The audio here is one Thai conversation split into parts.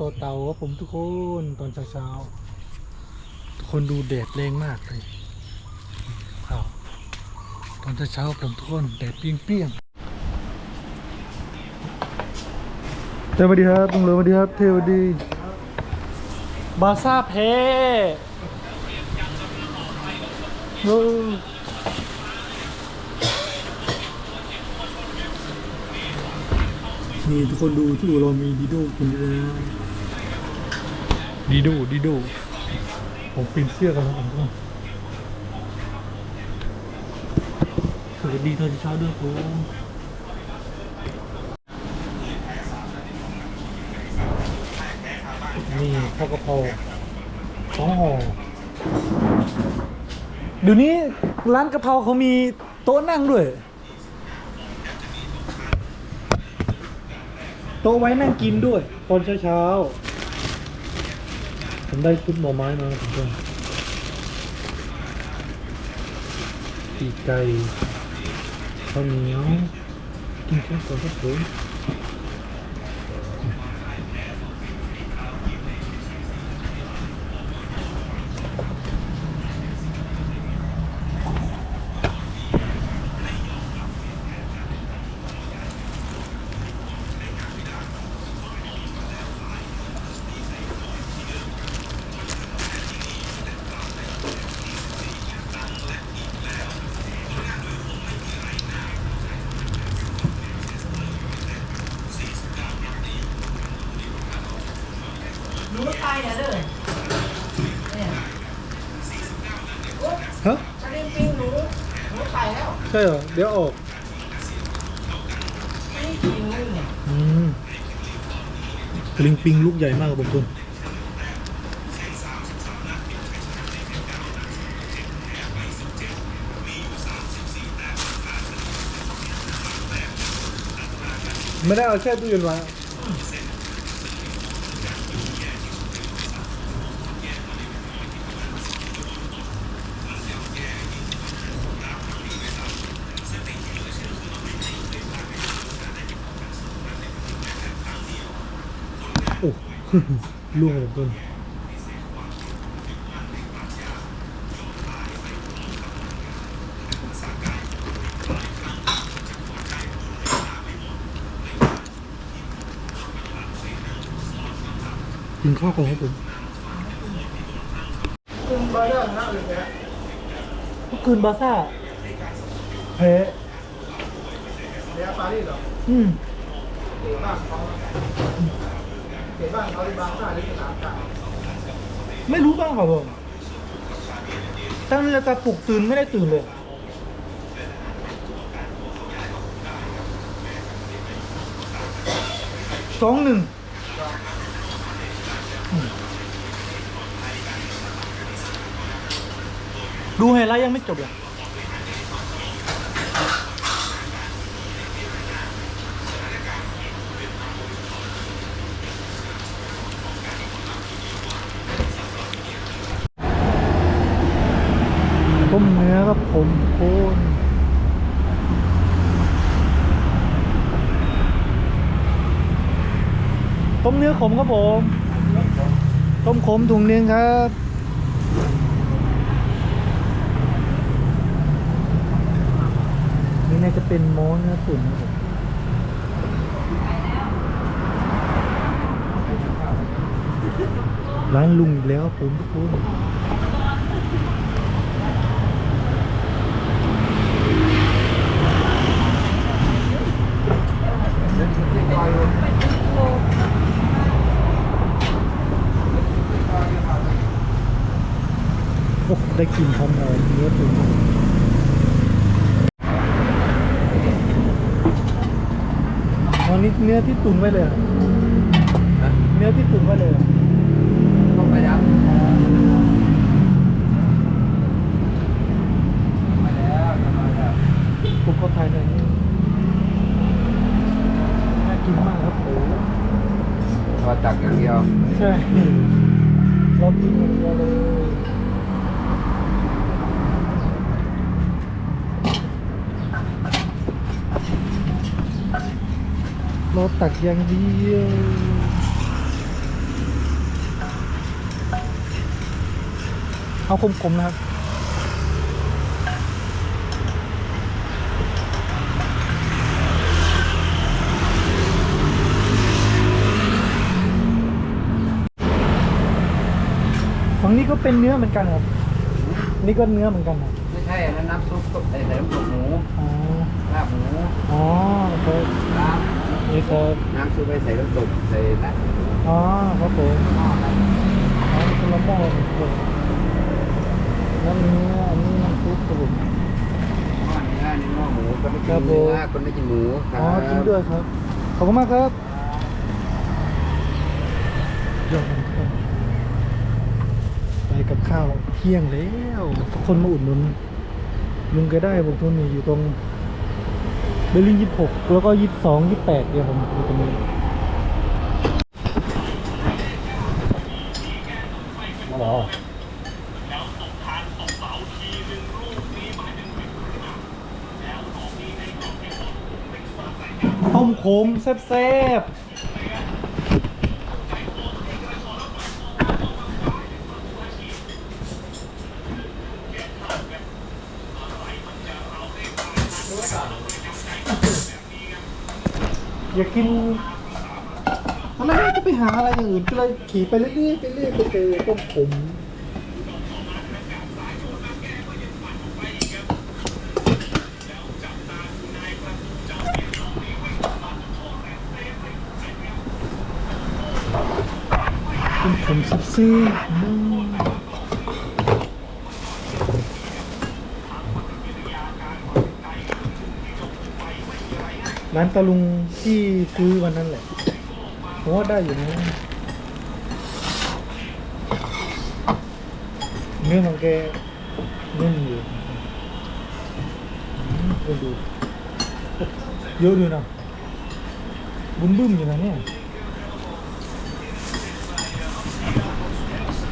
ต่อเตาครับผมทุกคนตอนเช้าๆทุกคนดูแดดแรงมากเลยข้าวตอนเช้าๆผมทุกคนแดดเปรี้ยงๆสวัสดีครับลุงเหลอสวัสดีครับเทวดีบาซ่าแพ้เออนี่ทุกคนดูที่อู่เรามีดิโดคุณด้วยนะ ดิโดดิโดผมปีนเสื้อกันแล้วผมกคนสวัสดีตอนเช้าด้วยผมนี่ข้าวกะเพราสองห่อเดี๋ยวนี้ร้านกะเพราเขามีโต๊ะนั่งด้วย โต๊ะไว้นั่งกินด้วย ตอนเช้าๆผมได้า ผมก็ปีกไก่ข้าวเหนียวกินข้า มหนูไปเนี่ยเด้อเนี่ยฮะสลิงปิงหนูหนูไปแล้วใช่เหรอ เดี๋ยวออกนี่กินนู่นเนี่ยอืมลิงปิงลูกใหญ่มากครับผมคุณไม่ได้เอาแช่ตู้เย็นไว้ ล่วงครับผมคุณกินข้าวก่อนครับผมคุณเบอร์เดอร์นะหรือไงเมื่อคืนบาซ่าแพ้เดี๋ยวปารีสเหรอ อืม เตะบ้านเขตบ้านเขาที่บางซ่าหรือสนามกลางไม่รู้บ้างครับผมตั้งนาฬิกาปลุกตื่นไม่ได้ตื่นเลย สองหนึ่ง ดูไฮไลท์ยังไม่จบเลย ต้มเนื้อ คมโคนต้มเนื้อขมครับผม ต้มขมถุงนึงครับนี่น่าจะเป็นโม้เนื้อตุ๋นครับผมร้านลุงอีกแล้วผมทุกคน โอ้ ได้กลิ่นหอมๆเนื้อตุ๋นอันนี้เนื้อที่ตุ๋นไว้เลยเหรอเนื้อที่ตุ๋นไว้เลยเหรอต้องไปยับมาแล้วมาแล้วผมก็ทายในนี้น่ากินมากครับโอ้พอตักอย่างเดียว ใช่เรากินอย่างเดียวเลย รถตักยังดีเอาคมๆนะครับฝั่งนี้ก็เป็นเนื้อเหมือนกันครับ นี่ก็เนื้อเหมือนกันครับไม่ใช่นนั้นน้ำซุปก็ใส่แต่น้ำหมูอ๋ลาบหมูอ๋อครับ นี่ครับน้ำซุปไปใส่น้ำซุปใส่ละอ๋อครับผมหม้อครับอ๋อคนละหม้อครับแล้วเนื้ออันนี้น้ำซุปครับผมหม้อเนื้อนี่หม้อหมูคนไม่ครักิบนผมเนื้อคนไม่กินหมูครัอ๋อจริงด้วยครับขอบคุณมากครับยอดครับไปกับข้าวเที่ยงแล้วทุกคนมาอุดหนุนลุงแกได้บอกทุนนี่อยู่ตรง เบลลิงยี่สิบหกแล้วก็ยี่สิบสองยี่สิบแปดเนี่ยผมดูตรงนี้อ๋อต้มขมแซ่บๆ อยากกินอนแรกจะไปหาอะไรอย่างอื่นก็เลยขี่ไปเรื่อยๆไปเรื่อยไปเจอต้มขมต้มขมซับซี่ ร้านตะลุงที่ซื้อวันนั้นแหละผมว่าได้อยู่นะเนื้อของแกนุ่มอยู่อืมก็ดูเยอะอยู่นะบุ้มบึ้มอยู่นะเนี่ย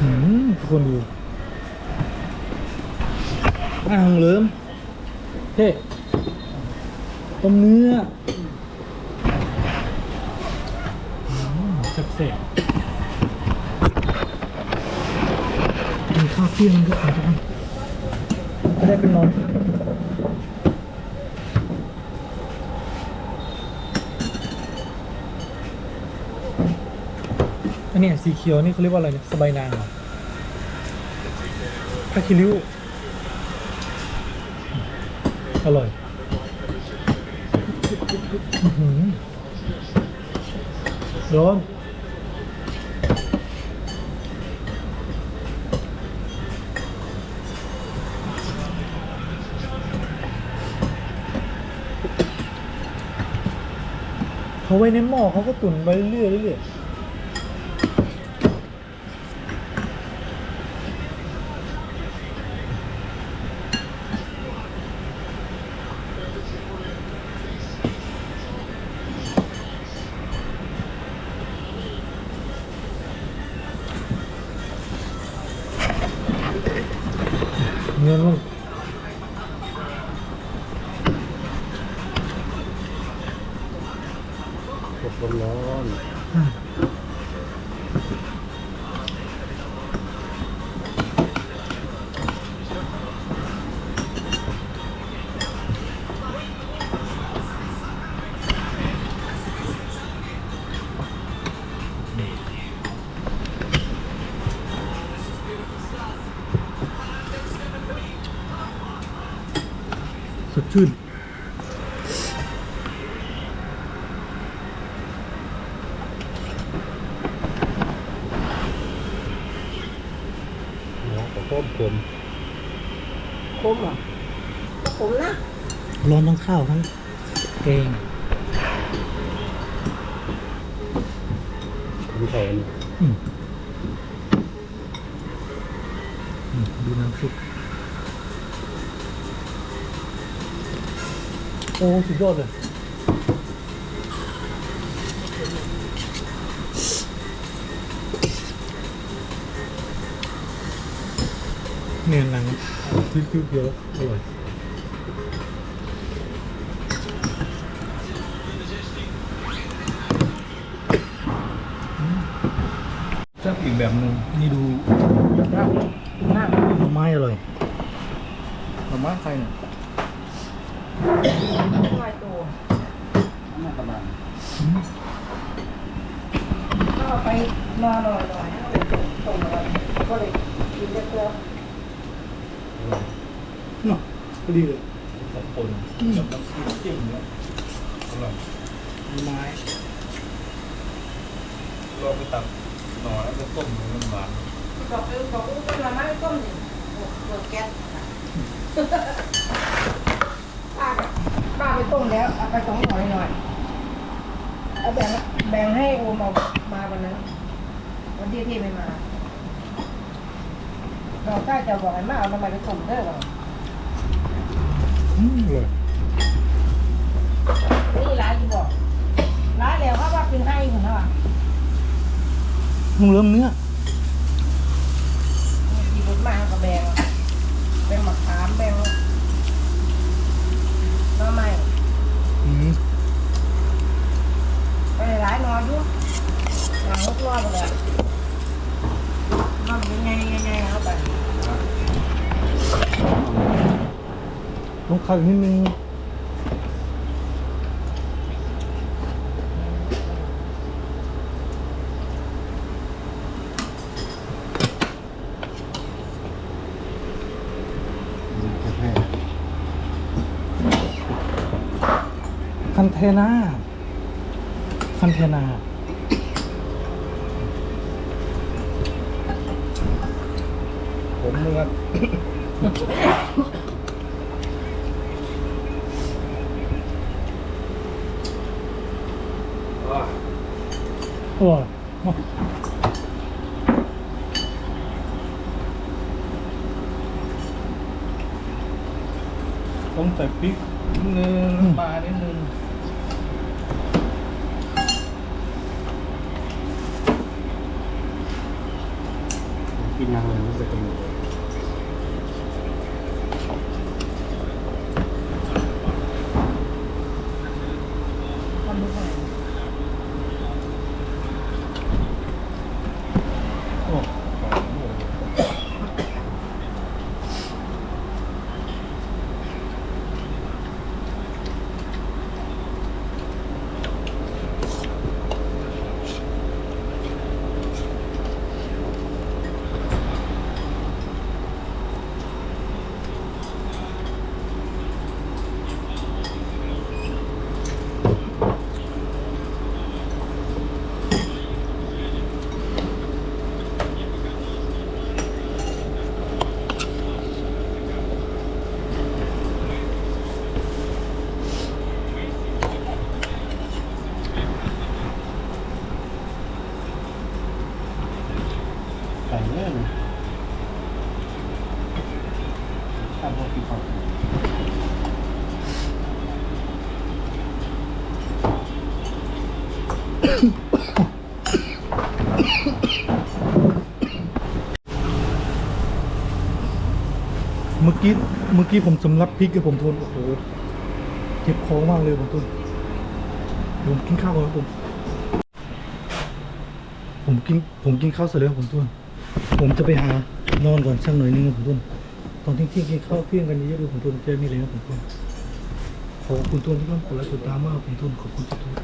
อืมทุกคนดูอ่างเหลิมเท่ ต้มเนื้ออืมแซ่บๆกินข้าวเที่ยงก็ขอทุกคนก็ได้เป็นนอนอันเนี้ยสีเขียวนี่เขาเรียกว่าอะไรเนี่ยสบายนางเหรอผ้าคิริ้วอร่อย โดนเขาไว้ในหม้อเขาก็ตุ๋นไปเรื่อยเรื่อยๆ ร้อนอืมสดชื่น หัวกับต้มผม คมเหรอผมนะ ร้อนทั้ง ข้าวทั้งแกงผมใส่อันนี้อืมอืมดูน้ำซุปโอ้สุดยอดเลยเนียนหนังคิ้วๆเคี้ยวๆอร่อยชอบอีก แบบหนึ่งนี่ดูหน้าหน่อไม้อร่อยหน่อไม้ใครเนี่ยลอยตัวน่าประมาณอืมก็เอาไปนอนหน่อยหน่อยให้มันตรงตรงเลยก็เลยกินเยอะเนาะพอดีเลยขอบคุณกับน้ำจิ้มจิ้มเนี่ยอร่อยมีไม้เราไปตัด หน่อแล้วก็ต้มให้มันหวานๆบอกเออบอกอู้เป็นมาม่าต้มนี่เปิดแก๊สป้าป้าไปต้มแล้วเอาไปสองหน่อยหน่อยเอาแบ่งแบ่งให้โอมเอามาวันนั้นวันที่ที่ไม่มาเราใกล้จะบอกให้มาเอาทำไมไปต้มเด้อหรออืมอร่อยนี่ร้านที่บอกร้านแล้วเขาว่าเป็นให้เหมือนกันว่ะ มึงเริ่มเนื้อมีรถมากับแบงแบงมะขามแบงหน้อไม้อืมไปหลายนอนอยู่หลังรถรอดเลยนอนยังไงยังไงเอาไปต้องเข้าอีกนิดนึง ทนาคันเทนาผมเนื้ออร่อยเนอะต้องใส่พริกนิดนึงน้ำปลานิดนึง กินยังเลยรู้สึกเป็น ทำดูหน่อย โอ้ไก่เนื้อนะถ้าพวกที่เขา เมื่อกี้ เมื่อกี้ผมสำลักพริกกับผมทนโอ้โหเจ็บคอมากเลยผมทนเดี๋ยวผมกินข้าวก่อนครับผม ผมกินผมกินข้าวเสร็จแล้วผมทนผมจะไปหานอนก่อนสักหน่อยนึงครับผมทนตอนที่เที่ยงกินข้าวเที่ยงกันเยอะๆเลยผมทนเจอนี่เลยครับผมทนขอบคุณทนที่ต้องกดไลค์กดตามมากผมทนขอบคุณทุกท่าน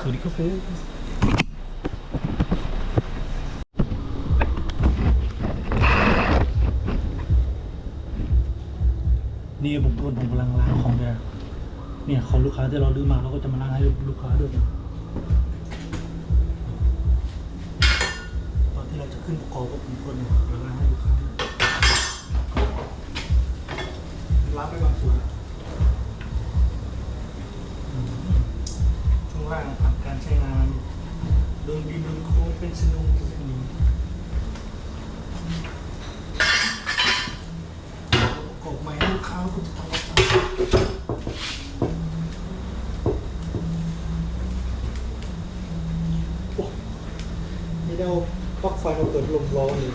สวัสดีครับผม นี่ผมทวนผมกำลังล้างของเนี่ยเนี่ยของลูกค้าที่เราดื้อมาเราก็จะมาล้างให้ลูกค้าด้วยตอนที่เราจะขึ้นประกอบก็ผมทวนเนี่ยเราล้างให้ลูกค้าล้างไปบางส่วนช่วงล่างผ่านการใช้งานโดนดินโดนโค้งเป็นสนุงเป็นอย่างนี้ ประกอบใหม่ให้ลูกค้าแล้วก็จะทำอะไรโอ้นี่ได้ เอาปลั๊กไฟมาเปิดลมร้อนเลย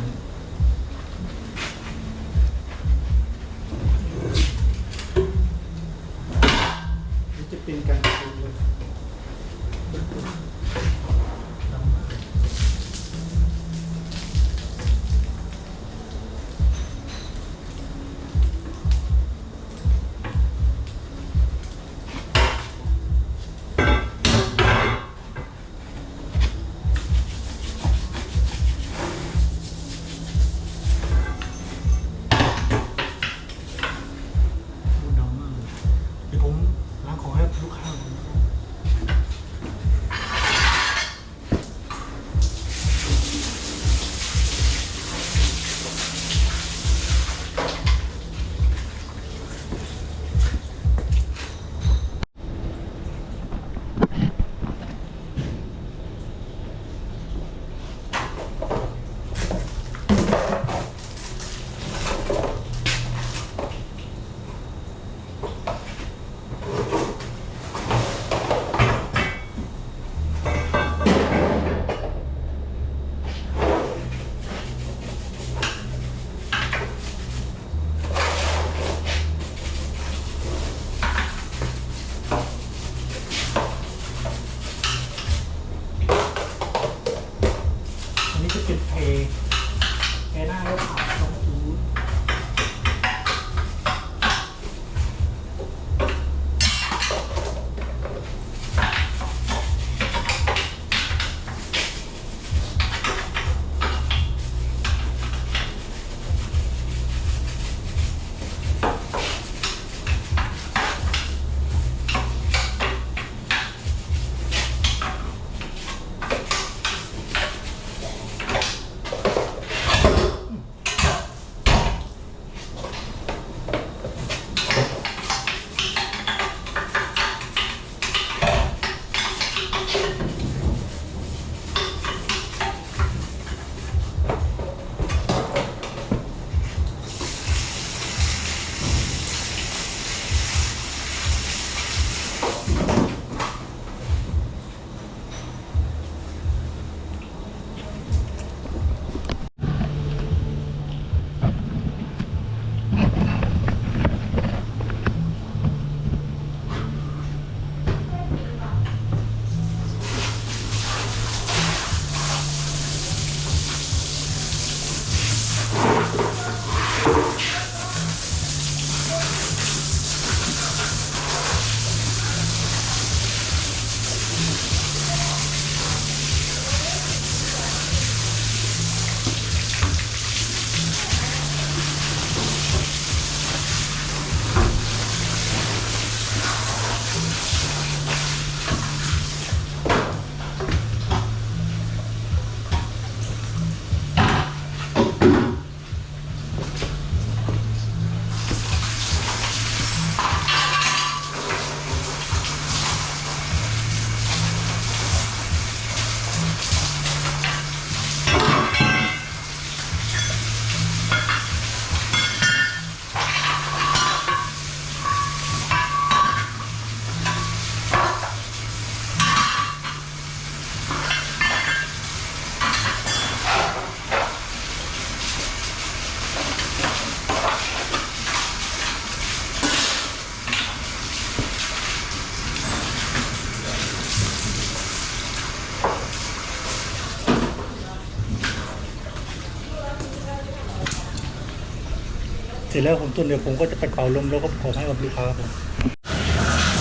ร็จแล้วผมต้นเดี๋ยวผมก็จะไปเป่าลมแล้วก็ขอให้กับลูกค้าครับผม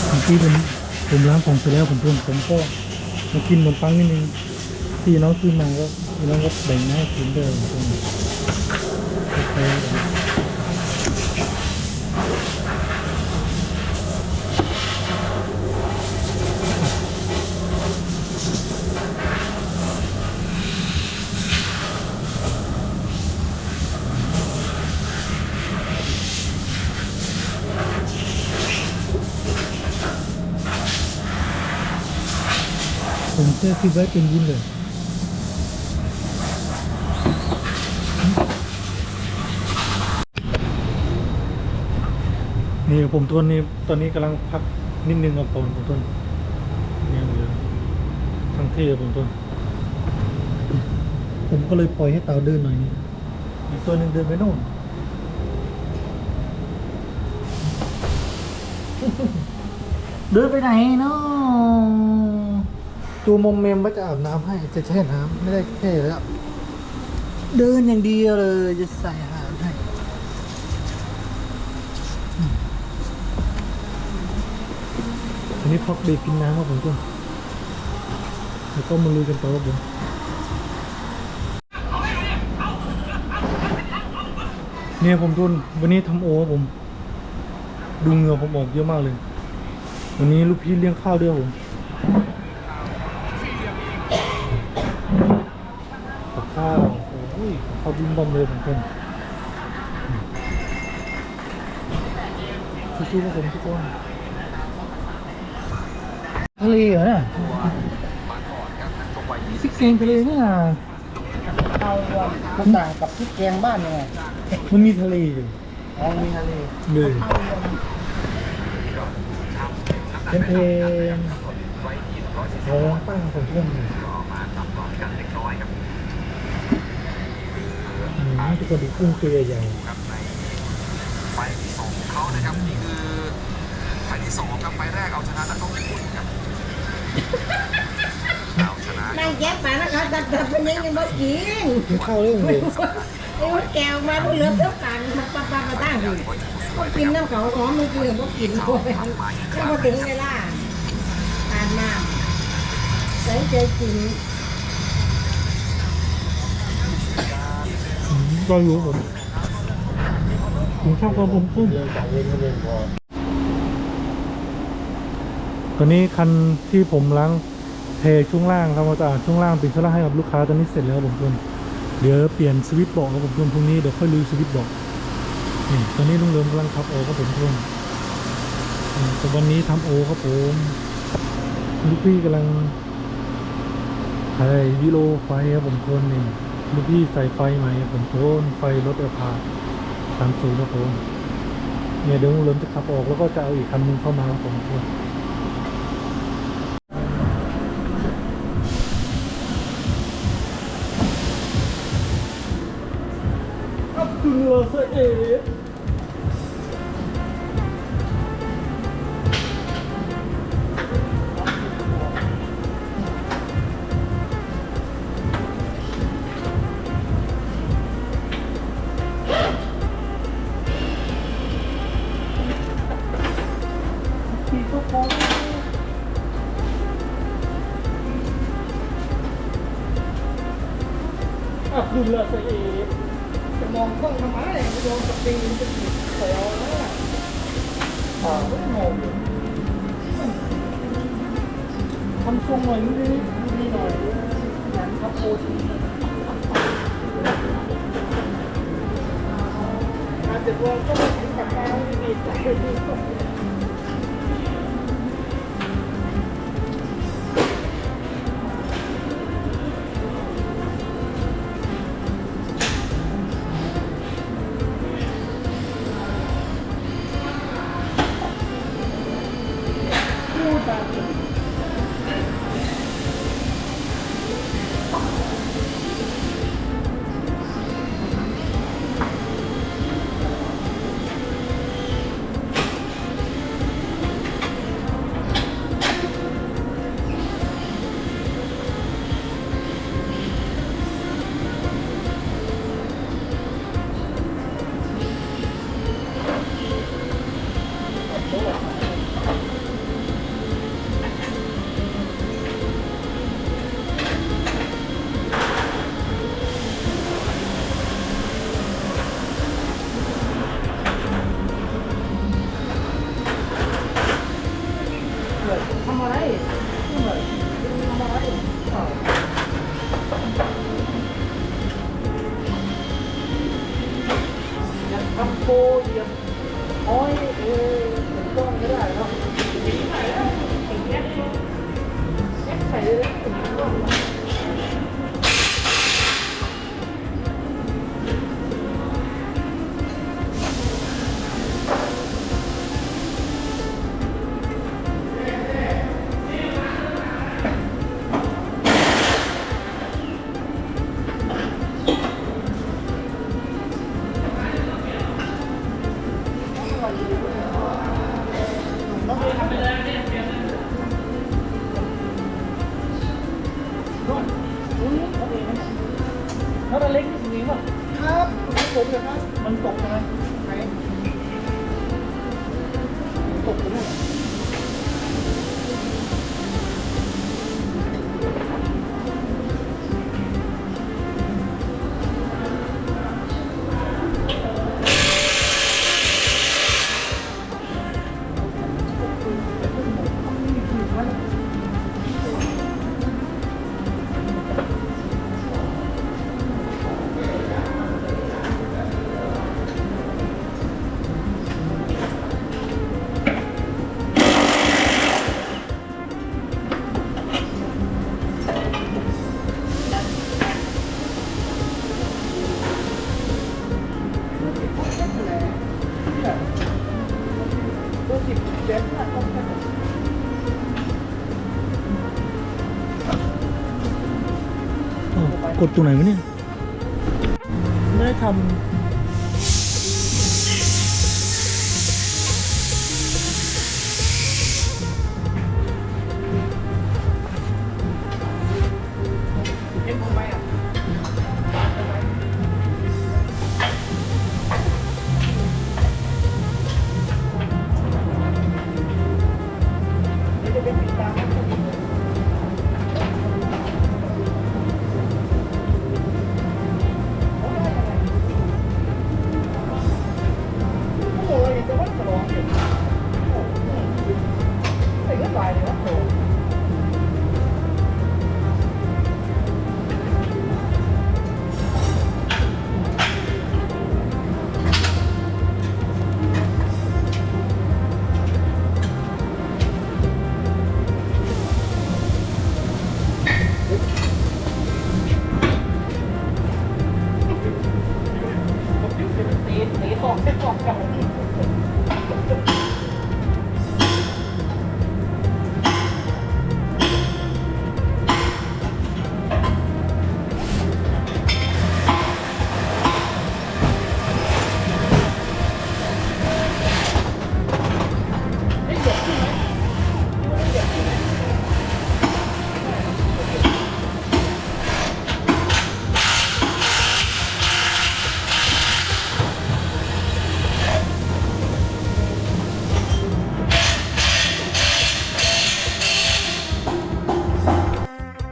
เมื่อกี้ผมผมล้างของเสร็จแล้วผมต้นผมก็มากินขนมปังนิดนึงที่น้องซื้อมาก็พี่น้องก็แบ่งให้กินด้วยผมต้นโอเค ผมเชื่อคิดไว้เป็นวุ้นเลยนี่ผมต้นนี้ตอนนี้กำลังพักนิดนึงกับผมผมต้นเนี่ยเดี๋ยวทั้งเท่ผมต้น ผมก็เลยปล่อยให้เต่าเดินหน่อยนึงอีกตัวหนึ่งเดินไปโน่นเดินไปไหนเนาะ จูมมเมมว่าจะอาบน้ำให้จะแช่น้ำไม่ได้แช่แล้ว เดินอย่างเดียวเลยจะใส่อาหารให้อันนี้พักเบรกกินน้ำครับผมทุกแล้วก็มาลุยกันต่อครับผมเนี่ยผมทุนวันนี้ทำโอครับผม ดูเงือผมออกเยอะมากเลย วันนี้ลูกพี่เลี้ยงข้าวด้วยผมกับข้าวโอ้ยข้าวบิมบอมเลยผมคนสู้ๆครับผมทุกคนทะเลเหรอเนี่ยซิกเกงทะเลเนี่ยนะเอารวมมันต่างกับพริกแกงบ้านยังไงมันมีทะเลอยู่อ๋อมีทะเลเลยเอารวมเป็นเพลงโอ้ตั้งผมทุกคนเลย อืมทุกคนดูกุ้งตัวใหญ่ๆไฟล์ที่สองของเขานะครับนี่คือไฟล์ที่สองครับไฟล์แรกเอาชนะนักชกญี่ปุ่นครับเอาชนะนั่งแก๊บมานะคะแต่แต่เป็นยังยังไม่กินกินข้าวเรื่องเดียวไอ้แก้วมาเหลือเท่ากันมาปะปะมาตั้งอยู่ก็กินน้ำเขาหอมมันคือก็กินพวกนั้นแล้วพอถึงเวลาทานน้ำใส่ใจกิน ก็รู้ผมผมชอบความผมกุ้งตอนนี้คันที่ผมล้างเทช่วงล่างทำความสะอาดช่วงล่างเป็นช่วงล่างให้กับลูกค้าตอนนี้เสร็จแล้วผมทุกคนเดี๋ยวเปลี่ยนสวิตช์บอกครับผมทุกคนพรุ่งนี้เดี๋ยวค่อยลุยสวิตช์บอกนี่ตอนนี้ลุงเริมกำลังทับโอครับผมทุกคนอืมแต่วันนี้ทำโอครับผมลูกพี่กำลังถ่ายวิโลไฟครับผมคนนี่ ลูกพี่ใส่ไฟใหม่ผมทุกคนไฟรถเอพาสามศูนย์ครับผมเนี่ยเดี๋ยวลุงเริมจะขับออกแล้วก็จะเอาอีกคันนึงเข้ามาครับผมทุกคน Abdullah Said Abdullah Said จะ เ Olha, olha กดตรงไหนวะเนี่ย ไม่ได้ทำ